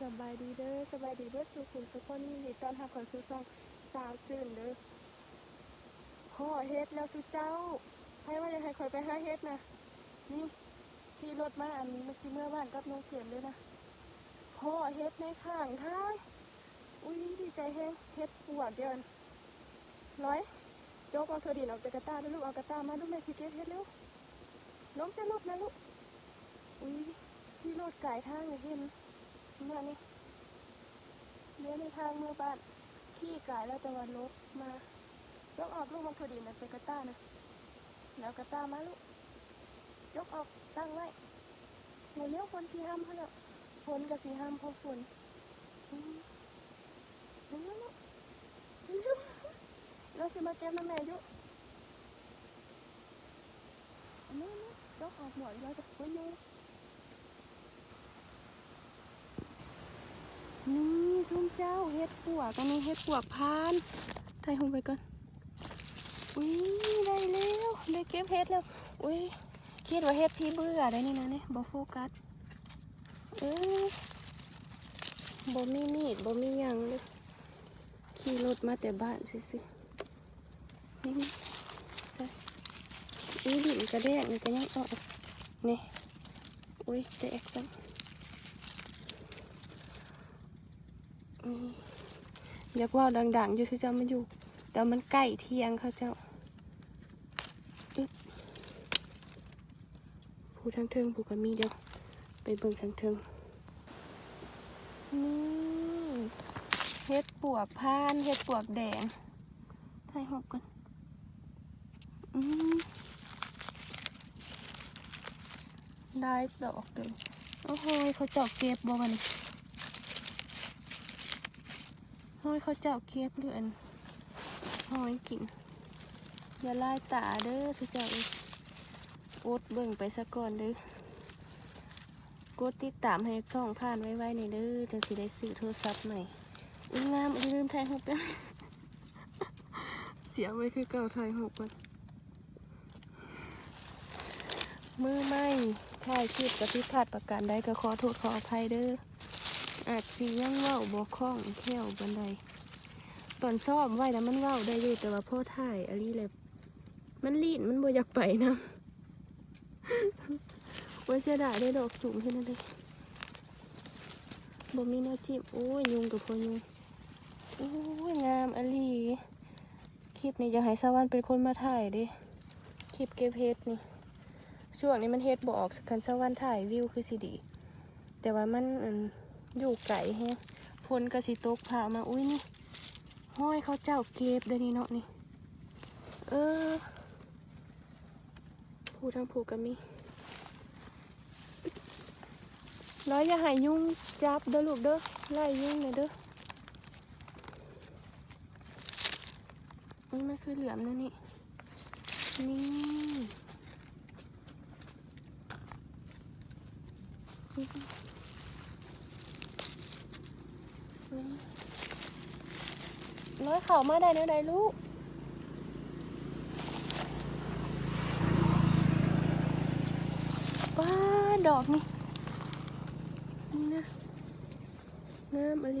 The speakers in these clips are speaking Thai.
สบายดีเด้อสบายดีเด้อสุขุมทุกคนยินดีต้อนรับเข้าสู่ช่องสาวซื่นเด้อพ่อเฮ็ดแล้วสุเจ้าให้ว่าจะให้คอยไปหาเฮ็ดนะนี่ที่รถมาอันนี้มันสิเมื่อบ้านกับน้องเขียนเลยนะพ่อเฮ็ดในข้างทางอุ้ยดีใจแฮงเฮ็ดปวดเดือนร้อยโจกเอาเธอดินออกจากกระตาด้วยลูกเอากระตามาลูกแม่สิเก็บเฮ็ดเร็วล้มจะลุกนะลูกอุ้ยที่รถไก่ทางเลยเห็น เมื่อนี้เลี้ยวในทางเมื่อบ้านขี้กายแล้วจะวันรถมาต้องออกลูกมังคดีนะเป็นกระต้านะแล้วกระต้ามาลูกยกออกตั้งไว้หนูเลี้ยวคนสีห้ามเขาแล้วฝนกับสีห้ามพราะฝนอืมเร็วลูกเร็วเราสิมาเก็บน้ำแม่ยุอันนี้นะยกออกหมดเราจะคุยอยู่นี่ ซุ่มเจ้าเฮ็ดปวกอันนี้เฮ็ดปวกพานไทยหงไปก่อน อุ้ยได้แล้วได้เก็บเฮ็ดแล้ว อุ้ยคิดว่าเฮ็ดพี่เบื่อได้นี่นะเนี่ยบ่โฟกัส เอ้ยบ่มีมีดบ่มียังเลยขี่รถมาแต่บ้านสิๆนี่ใส่อุ้ยดินกระแดกนี่ก็ยังออกนี่อุ้ยแตกจัง อยากว่าดังๆอยู่ที่เจ้ามันอยู่ แต่มันใกล้เที่ยงเขาเจ้าอึ๊บผู้ทางเทิงผู้ก็มีเดียว ไปเบิ่งทางเทิงนี่เฮ็ดปวกพานเฮ็ดปวกแดงถ่ายหกกันอืมได้ดอกเต็มโอ้โหเขาเจาะเก็บบ่วันนี้ ห้อยเขาเจ้าเคียบเรือนห้อยกินอย่าไล่ตาเด้อทุกเจ้าอ้ยอดเบิ่งไปซะก่อนเด้อกดติดตามให้ช่องผ่านไว้ๆในเด้อจังสิได้ซื้อโทรศัพท์ใหม่อุ้ยงามอย่าลืมถ่ายหกกันเสียไว้คือเก่าถ่ายหกกันมือไม่ถ่ายคลิปกับพิพาดประการใดก็ขอโทษขออภัยเด้อ อาจสียังเว้าบ่คล่องแค่วบันไดตอนซ่อมไว้แล้วมันเว้าได้อยู่แต่ว่าพ่อถ่ายอะไรเลยมันลีนมันบ่อยากไปนะว่าเสียดายได้ดอกจุ่มเท่นั้นเลยบ่มีแนวจิ้มโอ้ยยุงกับพอยุงโอ้ยงามอลีคลิปนี้จะให้สวรรค์เป็นคนมาถ่ายดิคลิปเก็บเฮ็ดนี่ช่วงนี้มันเฮ็ดบ่ออกคันสวรรค์ถ่ายวิวคือสิดี แต่ว่ามัน อยู่ไก่แฮะฝนกระสิตกผ่ามา อุ้ยนี่ ห้อยเขาเจ้าเก็บเด้นี่เนาะนี่ เออผูทางผูก็มีร้อยอย่าหายยุ่งจับเด้อลูกเด้อไล่ยุ่งเลยเด้อนี่มันคือเหลือมนะนี่ นี่ น้อยเข่ามาได้เนื้อใดลูกว้าดอกนี่นี่นะน้ำอะไร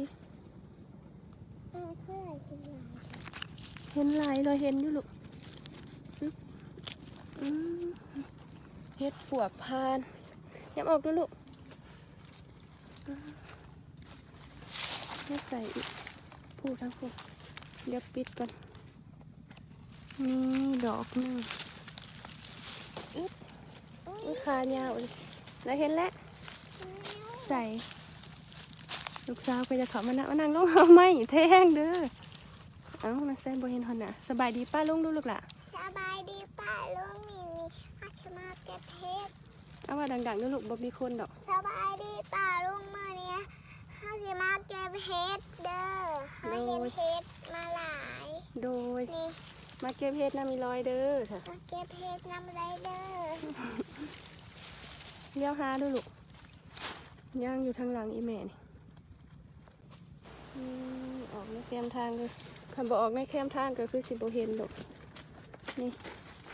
เห็นลายเลยเห็นอยู่ลูกเฮ็ดปวกพานยับออกดูลูก ไม่ใส่อีกพูดทั้งพูดเดี๋ยวปิดก่อน นี่ดอกหนึ่งอึ๊บอุ้ยคายาวเลยแล้วเห็นแล้ว ใส่ ลูกสาวก็จะเขับมานะมานั่งลงเอาไม่แท่งเด้อ เอ้ามาเส้นโบเห็นหอนน่ะสบายดีป้าลุงดูลูกล่ะสบายดีป้าลุงมีมีอาชมาเก็บเพชรเอาว่าดังๆดูลูกบ่มีคนดอก สบายดีป้าลุงมื่อเนี้ย อาชมาเก็บเพชรเด้อเขาเห็นเพชรมาหลาย โดย นี่มาเก็บเห็ดน้ำมีรอยเด้อค่ะมาเก็บเพชรนำไรเด้อเลี้ยวหาดูลูกย่างอยู่ทางหลังอีแม่นี่อืมออกในแคมทางเลยคันบอกออกในแคมทางก็คือสิบเห็นดอกนี่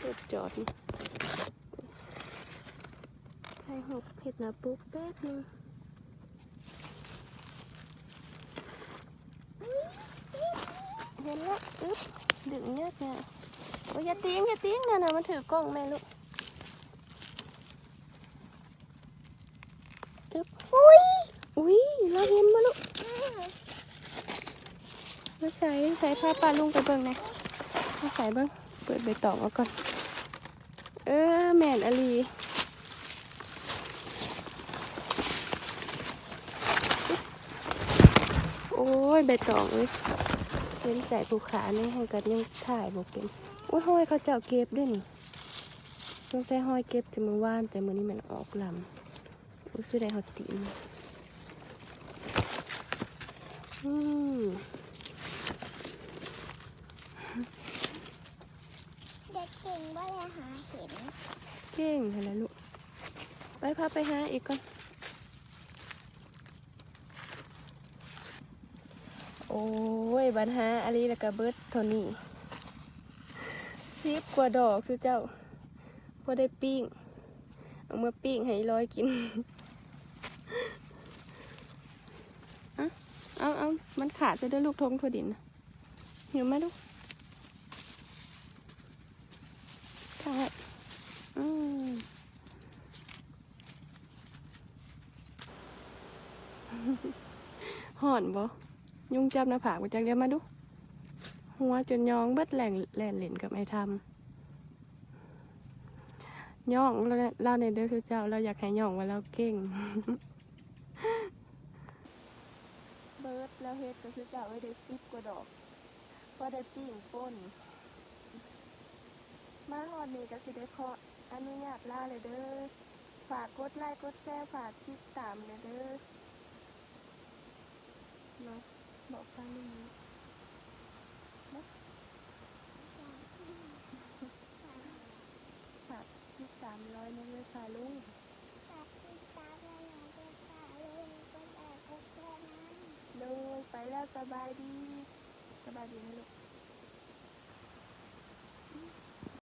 รถจอดนี่ใช่หกเห็ดหนาปุ๊บแป๊บนึง ดเนี่ยโอ้ยอย่าติ้งอย่าติ้งนะนะมันถือกล้องแม่ลูกตึ๊บอุ้ยอุ้ยเราเห็นมาลูกมาใส่ใส่ผ้าปลาลุงไปเบิ่งหนะมาใส่เบิ่งเปิดใบตองเอาก่อน เออแม่นอลีโอ้ยใบตองเอ้ย เห็นใจภูขานี่ให้กันยังถ่ายบกเก็บอุ้ยห้อยเขาเจ้าเก็บด้วยนี่ต้องใส่ห้อยเก็บแต่มือว่านแต่มือนี้มันออกลำอุ้ยสุดได้เขาตีนอืมเด็กเก่งว่าเลยหาเห็น เก่งอะไรลูกไปพาไปหาอีกก่อน โอ้ยบันหาอะไรแล้วก็เบิดเท่านี้ซิบกว่าดอกสุเจ้าพอได้ปิ้ง เอามาปิ้งให้ร้อยกินอะเอาเอามันขาดจะได้ลูกทงถั่วดินนะหิวไหมลูกขางไว้อืมห่อนบ่ ยุ่งจับหน้าผากมาจากเดียมาดู หัวจนยองเบิดแหล่งแหล่นเหล่นกับไอ้ทำย่องเนี่ยเล่าในเด้อคือเจ้าเราอยากให้ย่องว่าเราเก่ง เบิดแล้วเฮ็ดก็คือเจ้าไว้ได้สิบกว่าดอกพอได้ปิ้งป่นมาฮอดนี้ก็สิได้ขออนุญาตลาเลยเด้อ ฝากกดไลค์กดแชร์ฝากติดตามเลยเด้อเนาะ บอกฟังหนี่อยเนาะฝากที่สามร้อยหนึงเลยค่ะลุงฝากติดตามเลยนะเด็กค่ะลุงก็แต่พบเจอนั้นเลยไปแล้วสบายดี สบายดีนะลูก